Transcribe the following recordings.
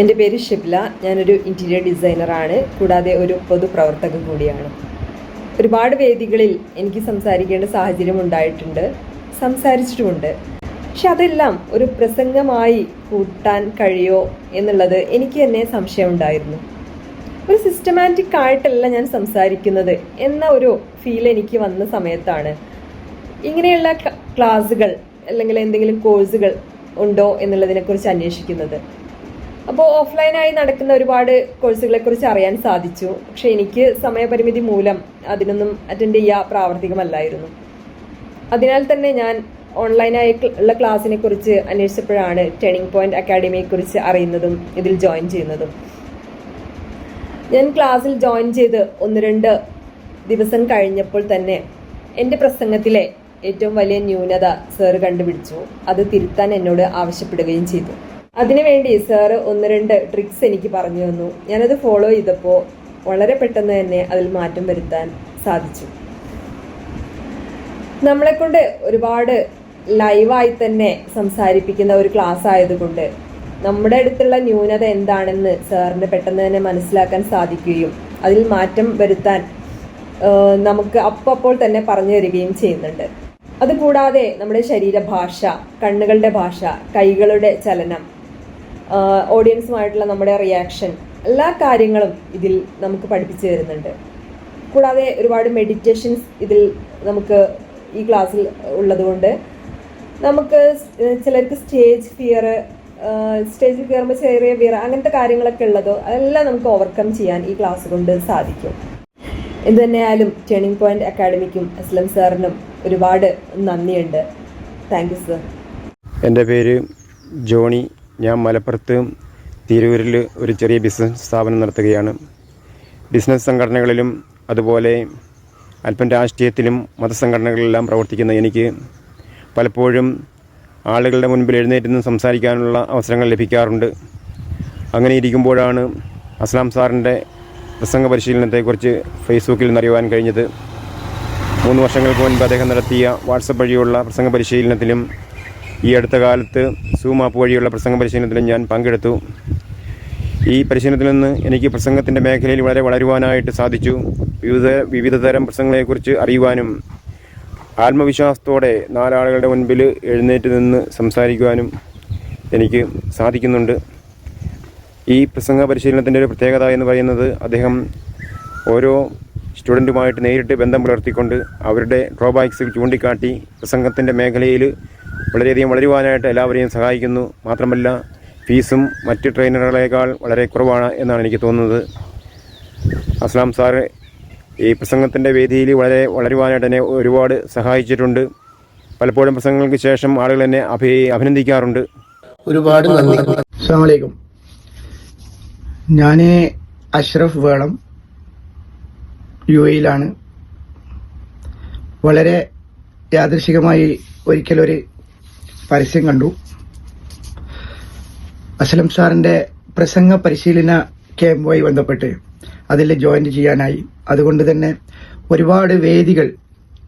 എന്റെ പേര് ഷിബ്ല. ഞാനൊരു ഇന്റീരിയർ ഡിസൈനറാണ് കൂടാതെ ഒരു പൊതുപ്രവർത്തക കൂടിയാണ്. ഒരുപാട് വേദികളിൽ എനിക്ക് സംസാരിക്കേണ്ട സാഹചര്യം ഉണ്ടായിട്ടുണ്ട്. സംസാരിച്ചിട്ടുമുണ്ട്. പക്ഷെ അതെല്ലാം ഒരു പ്രസംഗമായി കൂട്ടാൻ കഴിയോ എന്നുള്ളത് എനിക്ക് തന്നെ സംശയമുണ്ടായിരുന്നു ഒരു സിസ്റ്റമാറ്റിക് ആയിട്ടല്ല ഞാൻ സംസാരിക്കുന്നത് എന്ന ഒരു ഫീൽ എനിക്ക് വന്ന സമയത്താണ്. ഇങ്ങനെയുള്ള ക്ലാസുകൾ അല്ലെങ്കിൽ എന്തെങ്കിലും കോഴ്സുകൾ ഉണ്ടോ എന്നുള്ളതിനെക്കുറിച്ച് അന്വേഷിക്കുന്നത്. അപ്പോൾ ഓഫ്ലൈനായി നടക്കുന്ന ഒരുപാട് കോഴ്സുകളെ കുറിച്ച് അറിയാൻ സാധിച്ചു. പക്ഷെ എനിക്ക് സമയപരിമിതി മൂലം അതിനൊന്നും അറ്റൻഡ് ചെയ്യാ പ്രാവർത്തികമല്ലായിരുന്നു. അതിനാൽ തന്നെ ഞാൻ ഓൺലൈനായി ഉള്ള ക്ലാസ്സിനെ കുറിച്ച് അന്വേഷിച്ചപ്പോഴാണ് ടേണിംഗ് പോയിന്റ് അക്കാഡമിയെ കുറിച്ച് അറിയുന്നതും ഇതിൽ ജോയിൻ ചെയ്യുന്നതും. ഞാൻ ക്ലാസ്സിൽ ജോയിൻ ചെയ്ത് ഒന്ന് രണ്ട് ദിവസം കഴിഞ്ഞപ്പോൾ തന്നെ എന്റെ പ്രസംഗത്തിലെ ഏറ്റവും വലിയ ന്യൂനത സാറ് കണ്ടുപിടിച്ചു. അത് തിരുത്താൻ എന്നോട് ആവശ്യപ്പെടുകയും ചെയ്തു. അതിനുവേണ്ടി സാറ് ഒന്ന് രണ്ട് ട്രിക്സ് എനിക്ക് പറഞ്ഞു തന്നു. ഞാനത് ഫോളോ ചെയ്തപ്പോൾ വളരെ പെട്ടെന്ന് തന്നെ അതിൽ മാറ്റം വരുത്താൻ സാധിച്ചു. നമ്മളെക്കൊണ്ട് ഒരുപാട് ലൈവായി തന്നെ സംസാരിപ്പിക്കുന്ന ഒരു ക്ലാസ് ആയതുകൊണ്ട് നമ്മുടെ അടുത്തുള്ള ന്യൂനത എന്താണെന്ന് സാറിന് പെട്ടെന്ന് തന്നെ മനസ്സിലാക്കാൻ സാധിക്കുകയും അതിൽ മാറ്റം വരുത്താൻ നമുക്ക് അപ്പോൾ തന്നെ പറഞ്ഞു തരികയും ചെയ്യുന്നുണ്ട്. അതുകൂടാതെ നമ്മുടെ ശരീരഭാഷ കണ്ണുകളുടെ ഭാഷ കൈകളുടെ ചലനം ഓഡിയൻസുമായിട്ടുള്ള നമ്മുടെ റിയാക്ഷൻ എല്ലാ കാര്യങ്ങളും ഇതിൽ നമുക്ക് പഠിപ്പിച്ചു തരുന്നുണ്ട്. കൂടാതെ ഒരുപാട് മെഡിറ്റേഷൻസ് ഇതിൽ നമുക്ക് ഈ ക്ലാസ്സിൽ ഉള്ളതുകൊണ്ട് നമുക്ക് ചിലർക്ക് സ്റ്റേജ് ഫിയർ സ്റ്റേജിൽ കയറുമ്പോൾ ചെറിയ ഫിയർ അങ്ങനത്തെ കാര്യങ്ങളൊക്കെ ഉള്ളതോ അതെല്ലാം നമുക്ക് ഓവർകം ചെയ്യാൻ ഈ ക്ലാസ് കൊണ്ട് സാധിക്കും. എന്ത് തന്നെയായാലും ടേണിംഗ് പോയിന്റ് അക്കാഡമിക്കും അസ്ലം സാറിനും ഒരുപാട് നന്ദിയുണ്ട്. താങ്ക് യു സർ എന്റെ പേര് ജോണി ഞാൻ മലപ്പുറത്ത് തിരൂരിൽ ഒരു ചെറിയ ബിസിനസ് സ്ഥാപനം നടത്തുകയാണ്. ബിസിനസ് സംഘടനകളിലും അതുപോലെ അല്പം രാഷ്ട്രീയത്തിലും മതസംഘടനകളിലെല്ലാം പ്രവർത്തിക്കുന്ന എനിക്ക് പലപ്പോഴും ആളുകളുടെ മുൻപിൽ എഴുന്നേറ്റ് നിന്ന് സംസാരിക്കാനുള്ള അവസരങ്ങൾ ലഭിക്കാറുണ്ട്. അങ്ങനെ ഇരിക്കുമ്പോഴാണ് അസ്ലാം സാറിന്റെ പ്രസംഗ പരിശീലനത്തെക്കുറിച്ച് ഫേസ്ബുക്കിൽ നിന്നറിയുവാൻ കഴിഞ്ഞത്. മൂന്ന് വർഷങ്ങൾക്ക് മുൻപ് അദ്ദേഹം നടത്തിയ വാട്സപ്പ് വഴിയുള്ള പ്രസംഗ പരിശീലനത്തിലും ഈ അടുത്ത കാലത്ത് സൂം ആപ്പ് വഴിയുള്ള പ്രസംഗ പരിശീലനത്തിലും ഞാൻ പങ്കെടുത്തു. ഈ പരിശീലനത്തിൽ നിന്ന് എനിക്ക് പ്രസംഗത്തിന്റെ മേഖലയിൽ വളരെ വളരുവാനായിട്ട് സാധിച്ചു. വിവിധ വിവിധ തരം പ്രസംഗങ്ങളെക്കുറിച്ച് അറിയുവാനും ആത്മവിശ്വാസത്തോടെ നാലാളുകളുടെ മുൻപിൽ എഴുന്നേറ്റ് നിന്ന് സംസാരിക്കുവാനും എനിക്ക് സാധിക്കുന്നുണ്ട്. ഈ പ്രസംഗ പരിശീലനത്തിന്റെ ഒരു പ്രത്യേകത എന്ന് പറയുന്നത് അദ്ദേഹം ഓരോ സ്റ്റുഡന്റുമായിട്ട് നേരിട്ട് ബന്ധം പുലർത്തിക്കൊണ്ട് അവരുടെ ഡ്രോബാക്സ് ചൂണ്ടിക്കാട്ടി പ്രസംഗത്തിന്റെ മേഖലയിൽ വളരെയധികം വളരുവാനായിട്ട് എല്ലാവരെയും സഹായിക്കുന്നു. മാത്രമല്ല ഫീസും മറ്റ് ട്രെയിനറുകളേക്കാൾ വളരെ കുറവാണ് എന്നാണ് എനിക്ക് തോന്നുന്നത്. അസ്ലാം സാർ ഈ പ്രസംഗത്തിന്റെ വേദിയിൽ വളരെ വളരുവാനായിട്ട് എന്നെ ഒരുപാട് സഹായിച്ചിട്ടുണ്ട്. പലപ്പോഴും പ്രസംഗങ്ങൾക്ക് ശേഷം ആളുകൾ എന്നെ അഭി അഭിനന്ദിക്കാറുണ്ട്. ഒരുപാട് നന്ദി. അസ്സാമലൈക്കും ഞാൻ അഷ്റഫ് വേളം യു എയിലാണ്. വളരെ യാദൃശികമായി ഒരിക്കലൊരു പരസ്യം കണ്ടു. അസ്ലം സാറിന്റെ പ്രസംഗ പരിശീലന ക്യാമ്പുമായി ബന്ധപ്പെട്ട് അതിൽ ജോയിൻ ചെയ്യാനായി. അതുകൊണ്ട് തന്നെ ഒരുപാട് വേദികൾ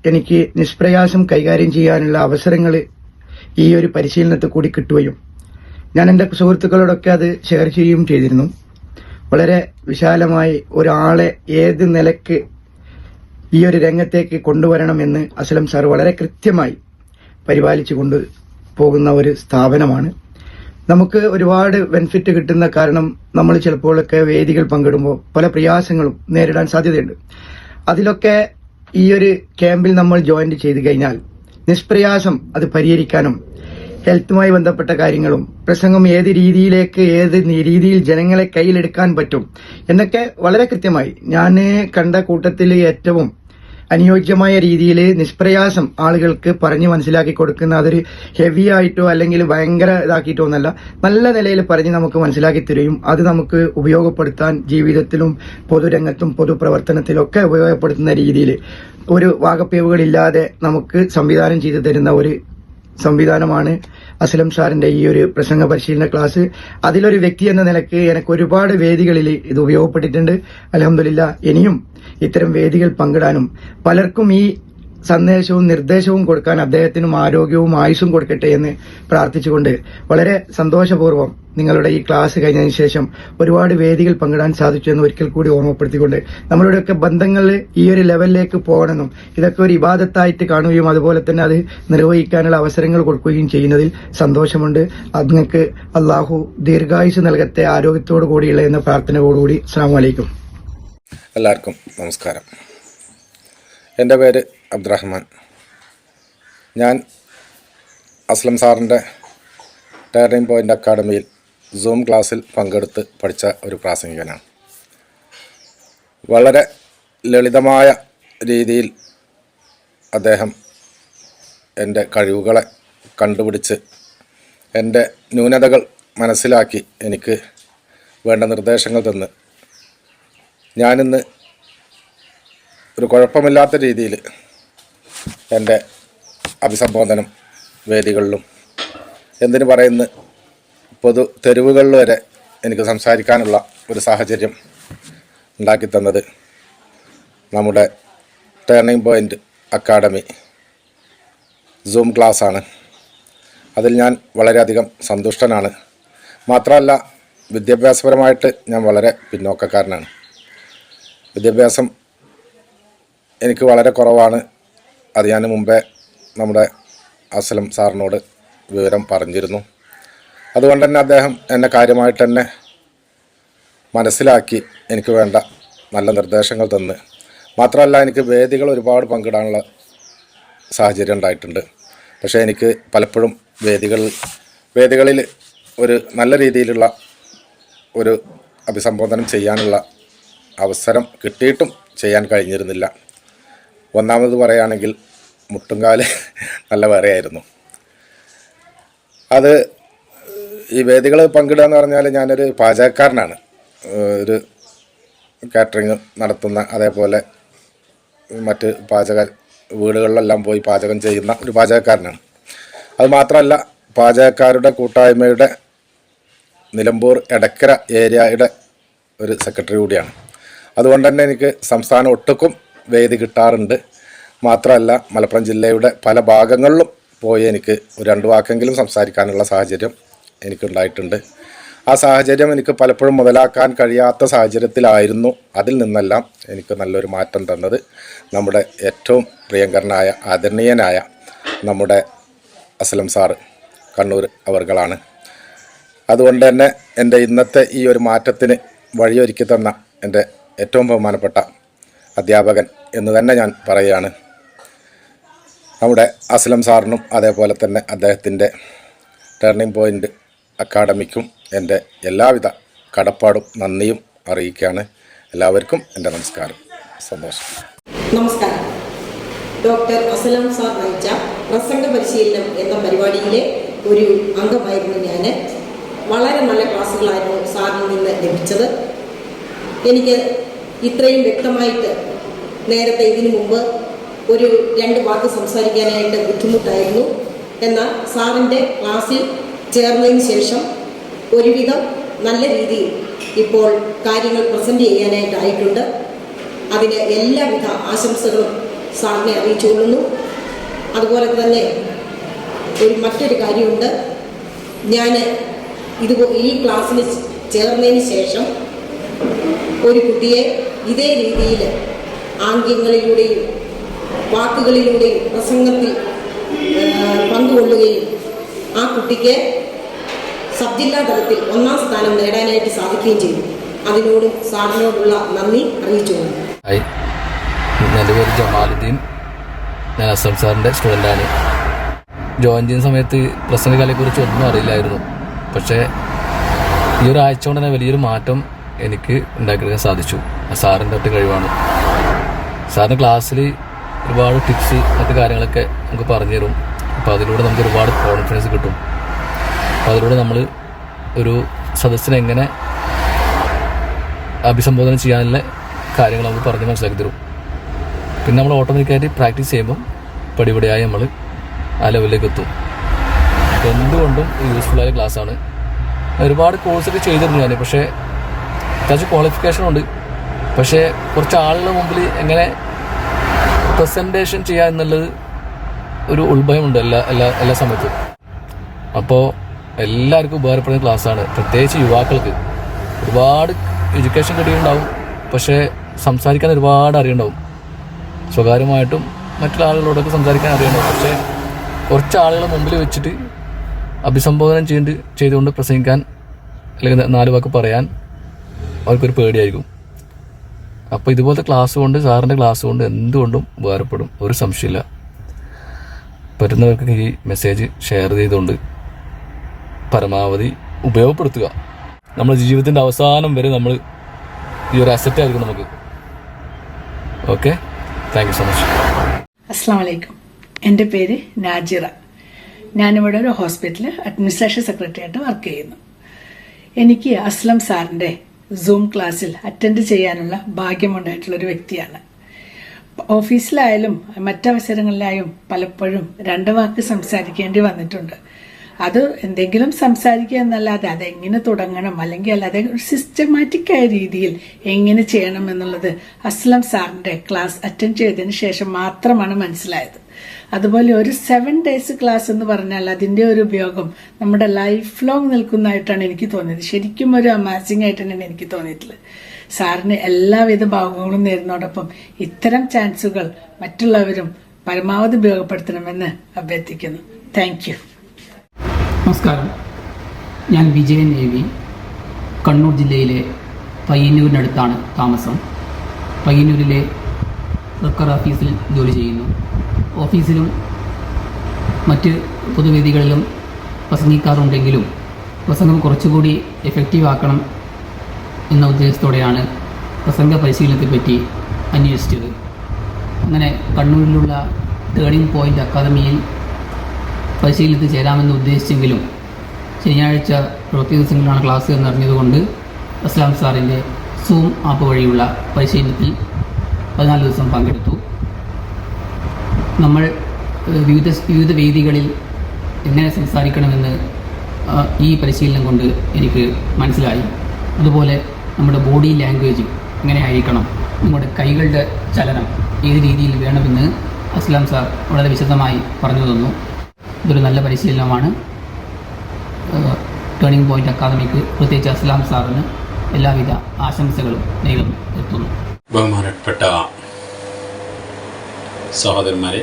എനിക്ക് നിഷ്പ്രയാസം കൈകാര്യം ചെയ്യാനുള്ള അവസരങ്ങൾ ഈ ഒരു പരിശീലനത്തിൽ കൂടി കിട്ടുകയും ഞാൻ എന്റെ സുഹൃത്തുക്കളോടൊക്കെ അത് ഷെയർ ചെയ്യുകയും ചെയ്തിരുന്നു. വളരെ വിശാലമായി ഒരാളെ ഏത് നിലയ്ക്ക് ഈ ഒരു രംഗത്തേക്ക് കൊണ്ടുവരണമെന്ന് അസ്ലം സാർ വളരെ കൃത്യമായി പരിപാലിച്ചു കൊണ്ട് പോകുന്ന ഒരു സ്ഥാപനമാണ്. നമുക്ക് ഒരുപാട് ബെനിഫിറ്റ് കിട്ടുന്ന കാരണം നമ്മൾ ചിലപ്പോഴൊക്കെ വേദികൾ പങ്കിടുമ്പോൾ പല പ്രയാസങ്ങളും നേരിടാൻ സാധ്യതയുണ്ട്. അതിലൊക്കെ ഈ ഒരു ക്യാമ്പിൽ നമ്മൾ ജോയിൻ ചെയ്ത് കഴിഞ്ഞാൽ നിഷ്പ്രയാസം അത് പരിഹരിക്കാനും ഹെൽത്തുമായി ബന്ധപ്പെട്ട കാര്യങ്ങളും പ്രസംഗം ഏത് രീതിയിലേക്ക് ഏത് രീതിയിൽ ജനങ്ങളെ കയ്യിലെടുക്കാൻ പറ്റും എന്നൊക്കെ വളരെ കൃത്യമായി ഞാൻ കണ്ട കൂട്ടത്തിൽ ഏറ്റവും അനുയോജ്യമായ രീതിയിൽ നിഷ്പ്രയാസം ആളുകൾക്ക് പറഞ്ഞു മനസ്സിലാക്കി കൊടുക്കുന്ന അതൊരു ഹെവി ആയിട്ടോ അല്ലെങ്കിൽ ഭയങ്കര ഇതാക്കിയിട്ടോ ഒന്നല്ല. നല്ല നിലയിൽ പറഞ്ഞ് നമുക്ക് മനസ്സിലാക്കി തരുകയും അത് നമുക്ക് ഉപയോഗപ്പെടുത്താൻ ജീവിതത്തിലും പൊതുരംഗത്തും പൊതുപ്രവർത്തനത്തിലും ഒക്കെ ഉപയോഗപ്പെടുത്തുന്ന രീതിയിൽ ഒരു വാകപ്പേവുകളില്ലാതെ നമുക്ക് സംവിധാനം ചെയ്തു തരുന്ന ഒരു സംവിധാനമാണ് അസ്ലം സാറിന്റെ ഈ ഒരു പ്രസംഗ പരിശീലന ക്ലാസ്. അതിലൊരു വ്യക്തി എന്ന നിലയ്ക്ക് എനിക്ക് ഒരുപാട് വേദികളിൽ ഇത് ഉപയോഗപ്പെട്ടിട്ടുണ്ട്. അലഹമില്ല ഇനിയും ഇത്തരം വേദികൾ പങ്കിടാനും പലർക്കും ഈ സന്ദേശവും നിർദ്ദേശവും കൊടുക്കാൻ അദ്ദേഹത്തിനും ആരോഗ്യവും ആയുസും കൊടുക്കട്ടെ എന്ന് പ്രാർത്ഥിച്ചുകൊണ്ട് വളരെ സന്തോഷപൂർവം നിങ്ങളുടെ ഈ ക്ലാസ് കഴിഞ്ഞതിന് ശേഷം ഒരുപാട് വേദികൾ പങ്കിടാൻ സാധിച്ചു എന്ന് ഒരിക്കൽ കൂടി ഓർമ്മപ്പെടുത്തിക്കൊണ്ട് നമ്മളുടെയൊക്കെ ബന്ധങ്ങൾ ഈ ഒരു ലെവലിലേക്ക് പോകണമെന്നും ഇതൊക്കെ ഒരു ഇബാദത്തായിട്ട് കാണുകയും അതുപോലെ തന്നെ അത് നിർവഹിക്കാനുള്ള അവസരങ്ങൾ കൊടുക്കുകയും ചെയ്യുന്നതിൽ സന്തോഷമുണ്ട്. അതിനൊക്കെ അള്ളാഹു ദീർഘായുസ് നൽകത്തെ ആരോഗ്യത്തോടു കൂടിയുള്ള എന്ന പ്രാർത്ഥനയോടുകൂടി. അസ്സാം വലൈക്കും എല്ലാവർക്കും നമസ്കാരം. എന്റെ പേര് അബ്ദുറഹ്മാൻ. ഞാൻ അസ്ലം സാറിന്റെ ടേണിംഗ് പോയിന്റ് അക്കാഡമിയിൽ സൂം ക്ലാസ്സിൽ പങ്കെടുത്ത് പഠിച്ച ഒരു പ്രാസംഗികനാണ്. വളരെ ലളിതമായ രീതിയിൽ അദ്ദേഹം എന്റെ കഴിവുകളെ കണ്ടുപിടിച്ച് എന്റെ ന്യൂനതകൾ മനസ്സിലാക്കി എനിക്ക് വേണ്ട നിർദ്ദേശങ്ങൾ തന്ന് ഞാനിന്ന് ഒരു കുഴപ്പമില്ലാത്ത രീതിയിൽ എന്റെ അഭിസംബോധനം വേദികളിലും എന്തിനു പറയുന്ന? പൊതു തെരുവുകളിൽ വരെ എനിക്ക് സംസാരിക്കാനുള്ള ഒരു സാഹചര്യം ഉണ്ടാക്കി തന്നത് നമ്മുടെ ടേണിംഗ് പോയിന്റ് അക്കാഡമി സൂം ക്ലാസ്സാണ് അതിൽ ഞാൻ വളരെയധികം സന്തുഷ്ടനാണ്. മാത്രമല്ല വിദ്യാഭ്യാസപരമായിട്ട് ഞാൻ വളരെ പിന്നോക്കക്കാരനാണ്. വിദ്യാഭ്യാസം എനിക്ക് വളരെ കുറവാണ്. അത് ഞാൻ മുമ്പേ നമ്മുടെ അസലം സാറിനോട് വിവരം പറഞ്ഞിരുന്നു. അതുകൊണ്ട് തന്നെ അദ്ദേഹം എന്നെ കാര്യമായിട്ട് തന്നെ മനസ്സിലാക്കി എനിക്ക് വേണ്ട നല്ല നിർദ്ദേശങ്ങൾ തന്ന്. മാത്രമല്ല എനിക്ക് വേദികൾ ഒരുപാട് പങ്കിടാനുള്ള സാഹചര്യം ഉണ്ടായിട്ടുണ്ട്. പക്ഷേ എനിക്ക് പലപ്പോഴും വേദികൾ വേദികളിൽ ഒരു നല്ല രീതിയിലുള്ള ഒരു അഭിസംബോധനം ചെയ്യാനുള്ള അവസരം കിട്ടിയിട്ടും ചെയ്യാൻ കഴിഞ്ഞിരുന്നില്ല. ഒന്നാമത് പറയുകയാണെങ്കിൽ മുട്ടുംകാൽ നല്ല വേറെയായിരുന്നു. അത് ഈ വേദികൾ പങ്കിടുക എന്ന് പറഞ്ഞാൽ ഞാനൊരു പാചകക്കാരനാണ്. ഒരു കാറ്ററിങ് നടത്തുന്ന അതേപോലെ മറ്റ് പാചക വീടുകളിലെല്ലാം പോയി പാചകം ചെയ്യുന്ന ഒരു പാചകക്കാരനാണ്. അത് മാത്രമല്ല പാചകക്കാരുടെ കൂട്ടായ്മയുടെ നിലമ്പൂർ എടക്കര ഏരിയയുടെ ഒരു സെക്രട്ടറി കൂടിയാണ്. അതുകൊണ്ട് തന്നെ എനിക്ക് സംസ്ഥാനം ഒട്ടുക്കും വേദി കിട്ടാറുണ്ട്. മാത്രമല്ല മലപ്പുറം ജില്ലയുടെ പല ഭാഗങ്ങളിലും പോയി എനിക്ക് ഒരു രണ്ട് വാക്കെങ്കിലും സംസാരിക്കാനുള്ള സാഹചര്യം എനിക്കുണ്ടായിട്ടുണ്ട്. ആ സാഹചര്യം എനിക്ക് പലപ്പോഴും മുതലാക്കാൻ കഴിയാത്ത സാഹചര്യത്തിലായിരുന്നു അതിൽ നിന്നെല്ലാം എനിക്ക് നല്ലൊരു മാറ്റം തന്നത്. നമ്മുടെ ഏറ്റവും പ്രിയങ്കരനായ ആദരണീയനായ നമ്മുടെ അസലം സാറ് കണ്ണൂർ അവർകളാണ്. അതുകൊണ്ട് തന്നെ എന്റെ ഇന്നത്തെ ഈ ഒരു മാറ്റത്തിന് വഴിയൊരുക്കി തന്ന എന്റെ ഏറ്റവും ബഹുമാനപ്പെട്ട അധ്യാപകൻ എന്ന് തന്നെ ഞാൻ പറയുകയാണ്. നമ്മുടെ അസ്ലം സാറിനും അതേപോലെ തന്നെ അദ്ദേഹത്തിന്റെ ടേണിംഗ് പോയിന്റ് അക്കാഡമിക്കും എന്റെ എല്ലാവിധ കടപ്പാടും നന്ദിയും അറിയിക്കുകയാണ്. എല്ലാവർക്കും എന്റെ നമസ്കാരം. സന്തോഷം. നമസ്കാരം. ഡോക്ടർ അസലം സാർ നയിച്ച പ്രസംഗ പരിശീലനം എന്ന പരിപാടിയിലെ ഒരു അംഗമായിരുന്നു ഞാൻ വളരെ നല്ല ക്ലാസ്സുകളായിരുന്നു സാറിൽ നിന്ന് ലഭിച്ചത്. എനിക്ക് ഇത്രയും വ്യക്തമായിട്ട് നേരത്തെ ഇതിനു മുമ്പ് ഒരു രണ്ട് വാക്ക് സംസാരിക്കാനായിട്ട് ബുദ്ധിമുട്ടായിരുന്നു. എന്നാൽ സാറിന്റെ ക്ലാസ്സിൽ ചേർന്നതിന് ശേഷം ഒരുവിധം നല്ല രീതിയിൽ ഇപ്പോൾ കാര്യങ്ങൾ പ്രസന്റ് ചെയ്യാനായിട്ടായിട്ടുണ്ട് അതിന് എല്ലാവിധ ആശംസകളും സാറിനെ അറിയിച്ചുകൊള്ളുന്നു അതുപോലെ തന്നെ ഒരു മറ്റൊരു കാര്യമുണ്ട്. ഞാൻ ഇത് ഈ ക്ലാസ്സിന് ചേർന്നതിന് ശേഷം ഒരു കുട്ടിയെ ഇതേ രീതിയിൽ ആംഗ്യങ്ങളിലൂടെയും വാക്കുകളിലൂടെയും പ്രസംഗത്തിൽ പങ്കുകൊള്ളുകയും ആ കുട്ടിക്ക് സബ് ജില്ലാ തലത്തിൽ ഒന്നാം സ്ഥാനം നേടാനായിട്ട് സാധിക്കുകയും ചെയ്തു. അതിനോടും സാറിനോടുള്ള നന്ദി അറിയിച്ചു സ്റ്റുഡന്റാണ്. ജോയിൻ ചെയ്യുന്ന സമയത്ത് പ്രസംഗകലയെക്കുറിച്ച് ഒന്നും അറിയില്ലായിരുന്നു. പക്ഷേ ഈ ഒരാഴ്ച കൊണ്ട് തന്നെ വലിയൊരു മാറ്റം എനിക്ക് ഉണ്ടാക്കിയെടുക്കാൻ സാധിച്ചു. സാറിന്റെ ഒറ്റ കഴിവാണ്. സാറിന്റെ ക്ലാസ്സിൽ ഒരുപാട് ടിപ്സ് മറ്റു കാര്യങ്ങളൊക്കെ നമുക്ക് പറഞ്ഞു തരും. അപ്പോൾ അതിലൂടെ നമുക്ക് ഒരുപാട് കോൺഫിഡൻസ് കിട്ടും. അപ്പോൾ അതിലൂടെ നമ്മൾ ഒരു സദസ്സിനെ എങ്ങനെ അഭിസംബോധന ചെയ്യാനുള്ള കാര്യങ്ങൾ നമുക്ക് പറഞ്ഞ് മനസ്സിലാക്കി തരും. പിന്നെ നമ്മൾ ഓട്ടോമാറ്റിക്കായിട്ട് പ്രാക്ടീസ് ചെയ്യുമ്പോൾ പടിപടിയായി നമ്മൾ ആ ലെവലിലേക്ക് എത്തും. എന്തുകൊണ്ടും യൂസ്ഫുള്ളായ ക്ലാസ്സാണ് ഒരുപാട് കോഴ്സൊക്കെ ചെയ്തിരുന്നു ഞാൻ പക്ഷേ അത്യാവശ്യം ക്വാളിഫിക്കേഷൻ ഉണ്ട്. പക്ഷേ കുറച്ച് ആളുകളുടെ മുമ്പിൽ എങ്ങനെ പ്രസന്റേഷൻ ചെയ്യുക എന്നുള്ളത് ഒരു ഉത്ഭയമുണ്ട് എല്ലാ എല്ലാ എല്ലാ സമയത്തും. അപ്പോൾ എല്ലാവർക്കും ഉപകാരപ്പെടുന്ന ക്ലാസ്സാണ്. പ്രത്യേകിച്ച് യുവാക്കൾക്ക്. ഒരുപാട് എഡ്യൂക്കേഷൻ കിട്ടിയിട്ടുണ്ടാവും. പക്ഷേ സംസാരിക്കാൻ ഒരുപാട് അറിയുണ്ടാവും. സ്വകാര്യമായിട്ടും മറ്റുള്ള ആളുകളോടൊക്കെ സംസാരിക്കാൻ അറിയുണ്ടാവും. പക്ഷേ കുറച്ച് ആളുകളെ മുമ്പിൽ വെച്ചിട്ട് അഭിസംബോധന ചെയ്ത് ചെയ്തുകൊണ്ട് പ്രസംഗിക്കാൻ അല്ലെങ്കിൽ നാല് വാക്ക് പറയാൻ അവർക്കൊരു പേടിയായിരിക്കും. അപ്പോൾ ഇതുപോലത്തെ ക്ലാസ് കൊണ്ട് സാറിന്റെ ക്ലാസ് കൊണ്ട് എന്തുകൊണ്ടും ഉപകാരപ്പെടും ഒരു സംശയമില്ല. പറ്റുന്നവർക്ക് ഈ മെസ്സേജ് ഷെയർ ചെയ്തുകൊണ്ട് പരമാവധി ഉപയോഗപ്പെടുത്തുക. നമ്മുടെ ജീവിതത്തിന്റെ അവസാനം വരെ നമ്മൾ ഈ ഒരു അസറ്റ് ആയിരിക്കും നമുക്ക്. Okay thank you so much അസ്സാം വലൈക്കും എന്റെ പേര് നാജിറ. ഞാനിവിടെ ഒരു ഹോസ്പിറ്റലിൽ അഡ്മിനിസ്ട്രേഷൻ സെക്രട്ടറി ആയിട്ട് വർക്ക് ചെയ്യുന്നു. എനിക്ക് അസ്ലം സാറിന്റെ സൂം ക്ലാസ്സിൽ അറ്റൻഡ് ചെയ്യാനുള്ള ഭാഗ്യമുണ്ടായിട്ടുള്ള ഒരു വ്യക്തിയാണ്. ഓഫീസിലായാലും മറ്റവസരങ്ങളിലായും പലപ്പോഴും രണ്ട് വാക്ക് സംസാരിക്കേണ്ടി വന്നിട്ടുണ്ട്. അത് എന്തെങ്കിലും സംസാരിക്കുക എന്നല്ലാതെ അതെങ്ങനെ തുടങ്ങണം അല്ലെങ്കിൽ അല്ലാതെ ഒരു സിസ്റ്റമാറ്റിക് ആയ രീതിയിൽ എങ്ങനെ ചെയ്യണം എന്നുള്ളത് അസ്ലം സാറിന്റെ ക്ലാസ് അറ്റൻഡ് ചെയ്തതിന് ശേഷം മാത്രമാണ് മനസ്സിലായത്. അതുപോലെ ഒരു സെവൻ ഡേയ്സ് ക്ലാസ് എന്ന് പറഞ്ഞാൽ അതിന്റെ ഒരു ഉപയോഗം നമ്മുടെ ലൈഫ് ലോങ് നിൽക്കുന്നതായിട്ടാണ് എനിക്ക് തോന്നിയത്. ശരിക്കും ഒരു അമാസിംഗ് ആയിട്ട് എനിക്ക് തോന്നിയിട്ടുള്ളത്. സാറിന് എല്ലാവിധ ഭാഗങ്ങളും നേരുന്നതോടൊപ്പം ഇത്തരം ചാൻസുകൾ മറ്റുള്ളവരും പരമാവധി ഉപയോഗപ്പെടുത്തണമെന്ന് അഭ്യർത്ഥിക്കുന്നു. താങ്ക് യു നമസ്കാരം. ഞാൻ വിജയൻ ദേവി കണ്ണൂർ ജില്ലയിലെ പയ്യന്നൂരിനടുത്താണ് താമസം. പയ്യന്നൂരിലെ സർക്കാർ ഓഫീസിൽ ജോലി ചെയ്യുന്നു. ഓഫീസിലും മറ്റ് പൊതുവേദികളിലും പ്രസംഗിക്കാറുണ്ടെങ്കിലും പ്രസംഗം കുറച്ചുകൂടി എഫക്റ്റീവ് ആക്കണം എന്ന ഉദ്ദേശത്തോടെയാണ് പ്രസംഗ പരിശീലനത്തെപ്പറ്റി അന്വേഷിച്ചത്. അങ്ങനെ കണ്ണൂരിലുള്ള ടേണിംഗ് പോയിന്റ് അക്കാദമിയിൽ പരിശീലനത്തിൽ ചേരാമെന്ന് ഉദ്ദേശിച്ചെങ്കിലും ശനിയാഴ്ച പ്രവൃത്തി ദിവസങ്ങളിലാണ് ക്ലാസ് എന്നറിഞ്ഞതുകൊണ്ട് അസ്ലാം സാറിന്റെ സൂം ആപ്പ് വഴിയുള്ള പരിശീലനത്തിൽ പതിനാല് ദിവസം പങ്കെടുത്തു. നമ്മൾ വിവിധ വിവിധ വേദികളിൽ എങ്ങനെ സംസാരിക്കണമെന്ന് ഈ പരിശീലനം കൊണ്ട് എനിക്ക് മനസ്സിലായി. അതുപോലെ നമ്മുടെ ബോഡി ലാംഗ്വേജ് എങ്ങനെ ആയിരിക്കണം നമ്മുടെ കൈകളുടെ ചലനം ഏത് രീതിയിൽ വേണമെന്ന് അസ്ലാം സാർ വളരെ വിശദമായി പറഞ്ഞു തന്നു. ഇതൊരു നല്ല പരിശീലനമാണ്. ടേണിംഗ് പോയിന്റ് അക്കാദമിക്ക് പ്രത്യേകിച്ച് അസ്ലാം സാറിന് എല്ലാവിധ ആശംസകളും നേരിടുന്നു എത്തുന്നു. ബഹുമാനപ്പെട്ട സഹോദരന്മാരെ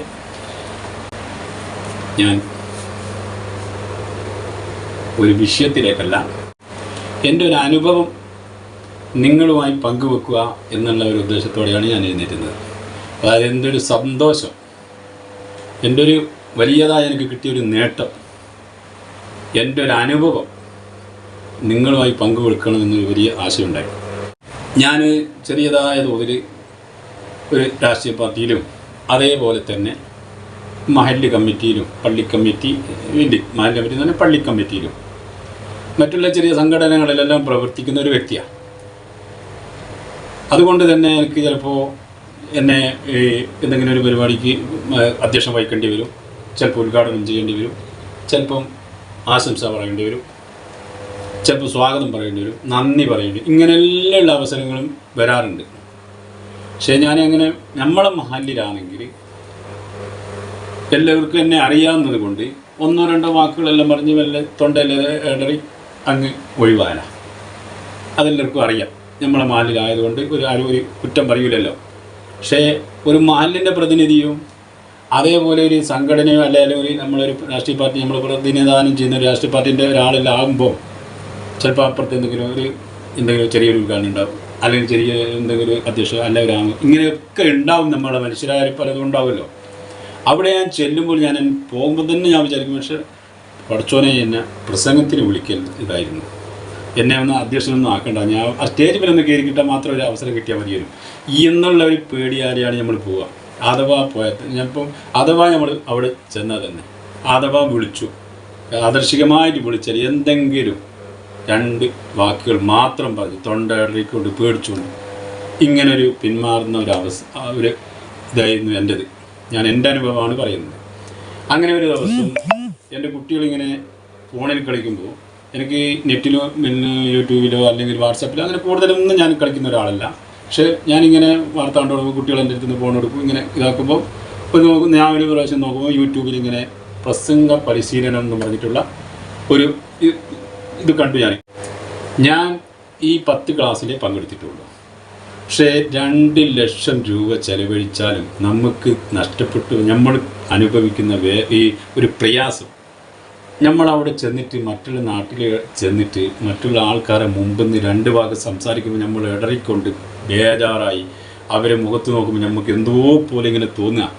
ഞാൻ ഒരു വിഷയത്തിലേക്കല്ല എന്റെ ഒരു അനുഭവം നിങ്ങളുമായി പങ്കുവെക്കുക എന്നുള്ള ഒരു ഉദ്ദേശത്തോടെയാണ് ഞാൻ എഴുന്നേറ്റുന്നത്. അതായത് എന്റെ ഒരു സന്തോഷം എന്റെ ഒരു വലിയതായി എനിക്ക് കിട്ടിയ ഒരു നേട്ടം എന്റെ ഒരു അനുഭവം നിങ്ങളുമായി പങ്കുവെക്കണമെന്നൊരു വലിയ ആശയമുണ്ടായി ഞാൻ ചെറിയതായ തോതിൽ ഒരു രാഷ്ട്രീയ പാർട്ടിയിലും അതേപോലെ തന്നെ മഹല്ല് കമ്മിറ്റിയിലും പള്ളി കമ്മിറ്റി ഇല്ല മഹല്ല് കമ്മിറ്റി എന്ന് പറഞ്ഞാൽ പള്ളി കമ്മിറ്റിയിലും മറ്റുള്ള ചെറിയ സംഘടനകളിലെല്ലാം പ്രവർത്തിക്കുന്ന ഒരു വ്യക്തിയാണ് അതുകൊണ്ട് തന്നെ എനിക്ക് ചിലപ്പോൾ എന്നെ ഈ എന്തെങ്കിലും ഒരു പരിപാടിക്ക് അധ്യക്ഷം വഹിക്കേണ്ടി വരും ചിലപ്പോൾ ഉദ്ഘാടനം ചെയ്യേണ്ടി വരും ചിലപ്പം ആശംസ പറയേണ്ടി വരും ചിലപ്പോൾ സ്വാഗതം പറയേണ്ടി വരും നന്ദി പറയേണ്ടി ഇങ്ങനെയുള്ള അവസരങ്ങളും വരാറുണ്ട്. പക്ഷേ ഞാൻ അങ്ങനെ നമ്മളെ മഹലിലാണെങ്കിൽ എല്ലാവർക്കും എന്നെ അറിയാവുന്നത് കൊണ്ട് ഒന്നോ രണ്ടോ വാക്കുകളെല്ലാം പറഞ്ഞ് വല്ല തൊണ്ടയിൽ ഇടറി അങ്ങ് ഒഴിവാന അതെല്ലാവർക്കും അറിയാം. നമ്മളെ മഹലിലായതുകൊണ്ട് ഒരു ആരും ഒരു കുറ്റം പറയൂലല്ലോ. പക്ഷേ ഒരു മഹലിന്റെ പ്രതിനിധിയും അതേപോലെ ഒരു സംഘടനയോ അല്ലെങ്കിൽ ഒരു നമ്മളൊരു രാഷ്ട്രീയ പാർട്ടി നമ്മൾ പ്രതിനിധാനം ചെയ്യുന്ന ഒരു രാഷ്ട്രീയ പാർട്ടിന്റെ ഒരാളിലാകുമ്പോൾ ചിലപ്പോൾ അപ്പുറത്ത് എന്തെങ്കിലും ഒരു എന്തെങ്കിലും ചെറിയൊരു ഉദ്ഘാടനം ഉണ്ടാവും. അല്ലെങ്കിൽ ചെറിയ എന്തെങ്കിലും അധ്യക്ഷ അല്ല ഒരു ഇങ്ങനെയൊക്കെ ഉണ്ടാവും നമ്മളെ മനുഷ്യരായ പലതും ഉണ്ടാവുമല്ലോ അവിടെ ഞാൻ ചെല്ലുമ്പോൾ ഞാൻ പോകുമ്പോൾ തന്നെ ഞാൻ വിചാരിക്കും പക്ഷേ പഠിച്ചോനെ എന്നെ പ്രസംഗത്തിന് വിളിക്കൽ ഇതായിരുന്നു. എന്നെ ഒന്ന് അധ്യക്ഷനൊന്നും ആക്കണ്ട. ഞാൻ ആ സ്റ്റേജിൽ ഒന്ന് കയറി കിട്ടാൻ മാത്രം ഒരു അവസരം കിട്ടിയാൽ മതിയായിരുന്നു. എന്നുള്ള ഒരു പേടിയാരെയാണ് നമ്മൾ പോവുക. അഥവാ പോയത് ഞാനിപ്പം അഥവാ നമ്മൾ അവിടെ ചെന്നാൽ തന്നെ അഥവാ വിളിച്ചു ആദർശികമായിട്ട് വിളിച്ചാൽ എന്തെങ്കിലും രണ്ട് വാക്കുകൾ മാത്രം പറഞ്ഞു. തൊണ്ടയിക്കൊണ്ട് പേടിച്ചുകൊണ്ട്. ഇങ്ങനൊരു പിന്മാറുന്ന ഒരു അവസ്ഥ ഒരു ഇതായിരുന്നു എന്റെത് ഞാൻ എന്റെ അനുഭവമാണ് പറയുന്നത്. അങ്ങനെ ഒരു ദിവസം എന്റെ കുട്ടികളിങ്ങനെ ഫോണിൽ കളിക്കുമ്പോൾ എനിക്ക് നെറ്റിലോ പിന്നെ യൂട്യൂബിലോ അല്ലെങ്കിൽ വാട്സാപ്പിലോ അങ്ങനെ കൂടുതലൊന്നും ഞാൻ കളിക്കുന്ന ഒരാളല്ല. പക്ഷേ ഞാനിങ്ങനെ വാർത്ത കണ്ടു കൊടുക്കും കുട്ടികൾ എന്റെ അടുത്ത് നിന്ന് ഫോൺ എടുക്കും. ഇങ്ങനെ ഇതാക്കുമ്പോൾ ഒരു നോക്കും ഞാൻ ഒരു പ്രാവശ്യം നോക്കുമ്പോൾ യൂട്യൂബിൽ ഇങ്ങനെ പ്രസംഗ പരിശീലനം എന്ന് പറഞ്ഞിട്ടുള്ള ഒരു ഇത് കണ്ടു ഞാൻ ഞാൻ ഈ പത്ത് ക്ലാസ്സിലേ പങ്കെടുത്തിട്ടുള്ളൂ. പക്ഷേ രണ്ട് ലക്ഷം രൂപ ചെലവഴിച്ചാലും നമുക്ക് നഷ്ടപ്പെട്ടു. നമ്മൾ അനുഭവിക്കുന്ന വേ ഈ ഒരു പ്രയാസം. നമ്മൾ അവിടെ ചെന്നിട്ട് മറ്റുള്ള നാട്ടിൽ ചെന്നിട്ട് മറ്റുള്ള ആൾക്കാരെ മുമ്പിൽ നിന്ന് രണ്ട് ഭാഗം സംസാരിക്കുമ്പോൾ നമ്മൾ ഇടറിക്കൊണ്ട് ബേജാറായി അവരെ മുഖത്ത് നോക്കുമ്പോൾ നമുക്ക് എന്തോ പോലെ ഇങ്ങനെ തോന്നുക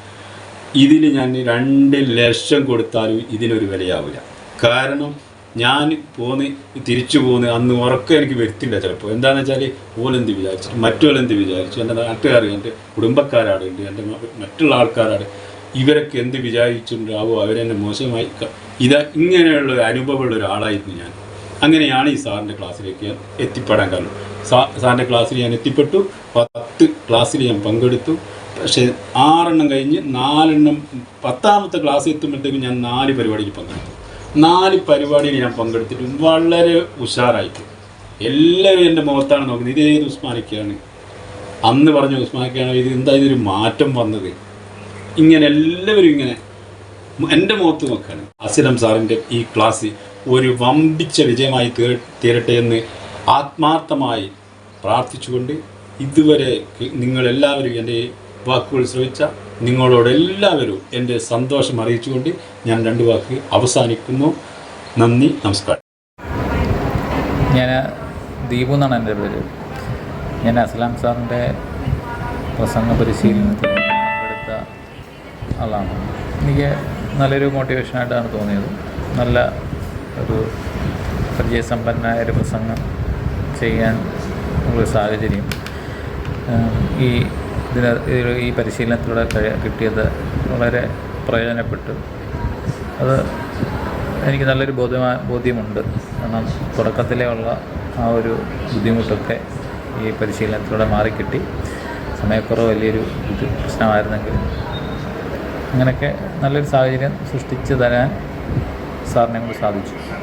ഇതിൽ ഞാൻ രണ്ട് ലക്ഷം കൊടുത്താലും ഇതിനൊരു വിലയാവില്ല കാരണം ഞാൻ പോന്ന് തിരിച്ചു പോന്ന് അന്ന് ഉറക്കം എനിക്ക് വരുത്തില്ല ചിലപ്പോൾ എന്താണെന്ന് വെച്ചാൽ ഓലെന്ത് വിചാരിച്ചിട്ട് മറ്റോലെന്ത് വിചാരിച്ചു? എന്റെ നാട്ടുകാർ എന്റെ കുടുംബക്കാരാണ് ഉണ്ട് എന്റെ മറ്റുള്ള ആൾക്കാരാണ്. ഇവരൊക്കെ എന്ത് വിചാരിച്ചിട്ടുണ്ടാവോ? അവരെന്നെ മോശമായി ഇതാ ഇങ്ങനെയുള്ള അനുഭവമുള്ള ഒരാളായിരുന്നു ഞാൻ. അങ്ങനെയാണ് ഈ സാറിന്റെ ക്ലാസ്സിലേക്ക് ഞാൻ എത്തിപ്പെടാൻ കാരണം. സാ സാറിന്റെ ക്ലാസ്സിൽ ഞാൻ എത്തിപ്പെട്ടു. പത്ത് ക്ലാസ്സിൽ ഞാൻ പങ്കെടുത്തു. പക്ഷേ ആറെണ്ണം കഴിഞ്ഞ് നാലെണ്ണം പത്താമത്തെ ക്ലാസ് എത്തുമ്പോഴത്തേക്കും ഞാൻ നാല് പരിപാടിയിൽ പങ്കെടുത്തു. നാല് പരിപാടിയിൽ ഞാൻ പങ്കെടുത്തിട്ട് വളരെ ഉഷാറായിട്ട്. എല്ലാവരും എന്റെ മുഖത്താണ് നോക്കുന്നത്. ഇത് ഏത് ഉസ്മാനിക്കാണ് അന്ന് പറഞ്ഞ ഉസ്മാനിക്കാണ് ഇത് എന്താ ഇതൊരു മാറ്റം വന്നത്? ഇങ്ങനെ എല്ലാവരും ഇങ്ങനെ എന്റെ മുഖത്ത് നോക്കുകയാണ് അസിലം സാറിന്റെ ഈ ക്ലാസ് ഒരു വമ്പിച്ച വിജയമായി തീര തീരട്ടെ എന്ന് ആത്മാർത്ഥമായി പ്രാർത്ഥിച്ചുകൊണ്ട് ഇതുവരെ നിങ്ങളെല്ലാവരും എന്റെ വാക്കുകൾ ശ്രവിച്ച നിങ്ങളോടെല്ലാവരും എന്റെ സന്തോഷം അറിയിച്ചുകൊണ്ട് ഞാൻ രണ്ട് വാക്ക് അവസാനിക്കുന്നു. നന്ദി നമസ്കാരം. ഞാൻ ദീപു എന്നാണ് എന്റെ പേര്. ഞാൻ അസ്ലാം സാറിന്റെ പ്രസംഗ പരിശീലനത്തിൽ പങ്കെടുത്ത ആളാണ്. എനിക്ക് നല്ലൊരു മോട്ടിവേഷനായിട്ടാണ് തോന്നിയത്. നല്ല ഒരു പരിചയസമ്പന്നമായ ഒരു പ്രസംഗം ചെയ്യാൻ ഉള്ള സാഹചര്യം. ഈ ഇതിന് ഈ- പരിശീലനത്തിലൂടെ കിട്ടിയത് വളരെ പ്രയോജനപ്പെട്ടു. അത് എനിക്ക് നല്ലൊരു ബോധ്യമാ ബോധ്യമുണ്ട്. കാരണം തുടക്കത്തിലേ ഉള്ള ആ ഒരു ബുദ്ധിമുട്ടൊക്കെ ഈ പരിശീലനത്തിലൂടെ മാറിക്കിട്ടി. സമയക്കുറവ് വലിയൊരു പ്രശ്നമായിരുന്നെങ്കിലും അങ്ങനെയൊക്കെ നല്ലൊരു സാഹചര്യം സൃഷ്ടിച്ചു തരാൻ സാറിനെ കൊണ്ട് സാധിച്ചു.